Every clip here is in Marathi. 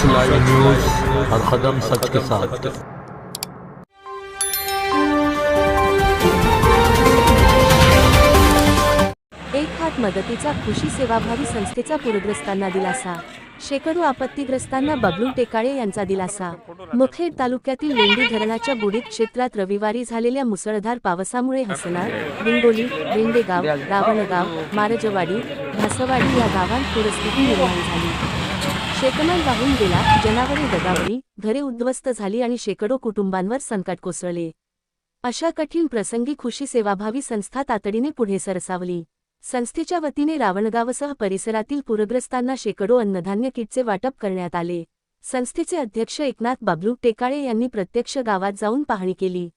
सच लाइव न्यूज हर कदम सच के साथ। एक हात मदतीचा कृषी सेवाभावी संस्थेचा पूरग्रस्तांना दिलासा. शेकडो आपत्तीग्रस्तांना बबलू टेकाळे यांचा दिलासा. मुखेड तालुक्यातील लोंडी धरणाच्या बुडीत क्षेत्रात रविवारी झालेल्या मुसळधार पावसामुळे हसनाळ हिंगोली वेंडेगाव रावणगाव मारजवाडी भासवाडी या गावांत पूरस्थिती निर्माण झाली. शेतमाल वाहून गेला जनावरे दगावली घरे उद्ध्वस्त झाली आणि शेकडो कुटुंबांवर संकट कोसळले. अशा कठीण प्रसंगी खुशी सेवाभावी संस्था तातडीने पुढे सरसावली. संस्थेच्या वतीने रावणगावसह परिसरातील पूरग्रस्तांना शेकडो अन्नधान्य किटचे वाटप करण्यात आले. संस्थेचे अध्यक्ष एकनाथ बाबलू टेकाळे यांनी प्रत्यक्ष गावात जाऊन पाहणी केली.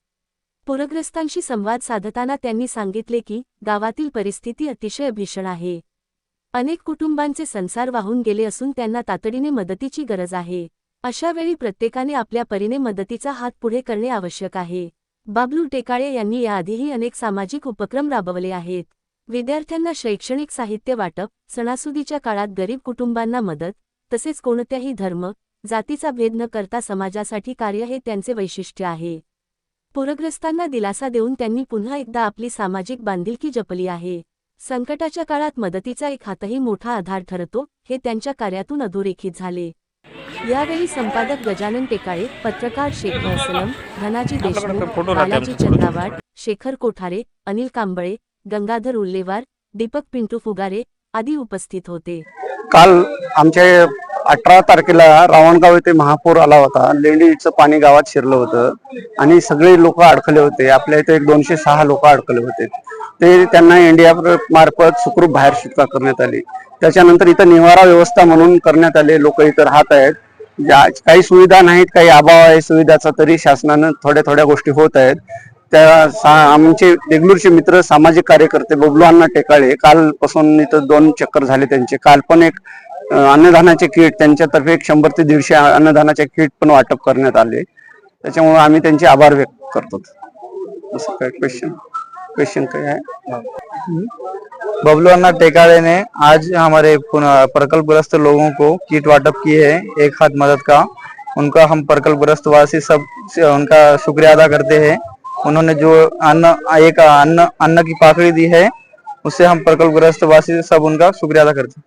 पूरग्रस्तांशी संवाद साधताना त्यांनी सांगितले की गावातील परिस्थिती अतिशय भीषण आहे. अनेक कुटुंबांचे संसार वाहून गेले असून त्यांना तातडीने मदतीची गरज आहे. अशावेळी प्रत्येकाने आपल्या परीने मदतीचा हात पुढे करणे आवश्यक आहे. बाबलू टेकाळे यांनी याआधीही अनेक सामाजिक उपक्रम राबवले आहेत. विद्यार्थ्यांना शैक्षणिक साहित्य वाटप सणासुदीच्या काळात गरीब कुटुंबांना मदत तसेच कोणत्याही धर्म जातीचा भेद न करता समाजासाठी कार्य हे त्यांचे वैशिष्ट्य आहे. पूरग्रस्तांना दिलासा देऊन त्यांनी पुन्हा एकदा आपली सामाजिक बांधिलकी जपली आहे. संकटाच्या काळात मदतीचा एक हातही मोठा आधार ठरतो हे त्यांच्या कार्यातून अधोरेखित झाले. यावेळी संपादक गजानन टेकाळे पत्रकार शेखर असलम धनाजी देशमुख बालाजी चंदावाड शेखर कोठारे अनिल कांबळे गंगाधर उल्लेवार दीपक पिंटू फुगारे आदी उपस्थित होते. काल आमच्या अठरा तारखेला रावणगाव येथे महापूर आला होता. लेंडीचं पाणी गावात शिरलं होतं आणि सगळे लोक अडकले होते. आपल्या इथे एक दोनशे सहा लोक अडकले होते. ते त्यांना इंडिया मार्फत सुखरूप बाहेर सुटका करण्यात आली. त्याच्यानंतर इथं निवारा व्यवस्था म्हणून करण्यात आले. लोक इथं राहत आहेत. काही सुविधा नाहीत काही अभाव आहे सुविधाचा तरी शासनानं थोड्या थोड्या गोष्टी होत आहेत. त्या आमचे देगलूरचे मित्र सामाजिक कार्यकर्ते बबलू अण्णा टेकाळे कालपासून इथं दोन चक्कर झाले त्यांचे. काल पण एक अन्नदानाचे अन्नधानाचे किट त्यांच्यातर्फे एक शंभर ते दीडशे अन्नधानाचे किट पण वाटप करण्यात आले. त्याच्यामुळे आम्ही त्यांचे आभार व्यक्त करतो. असं काय क्वेश्चन क्वेश्चन क्या है। बबलू अन्ना टेकाड़े ने आज हमारे प्रकल्पग्रस्त लोगों को किट वाटअप किए है एक हाथ मदद का। उनका हम प्रकल्पग्रस्त वासी सब उनका शुक्रिया अदा करते हैं। उन्होंने जो अन्न एक अन्न अन्न की पाखड़ी दी है उससे हम प्रकल्पग्रस्त वासी सब उनका शुक्रिया अदा करते हैं।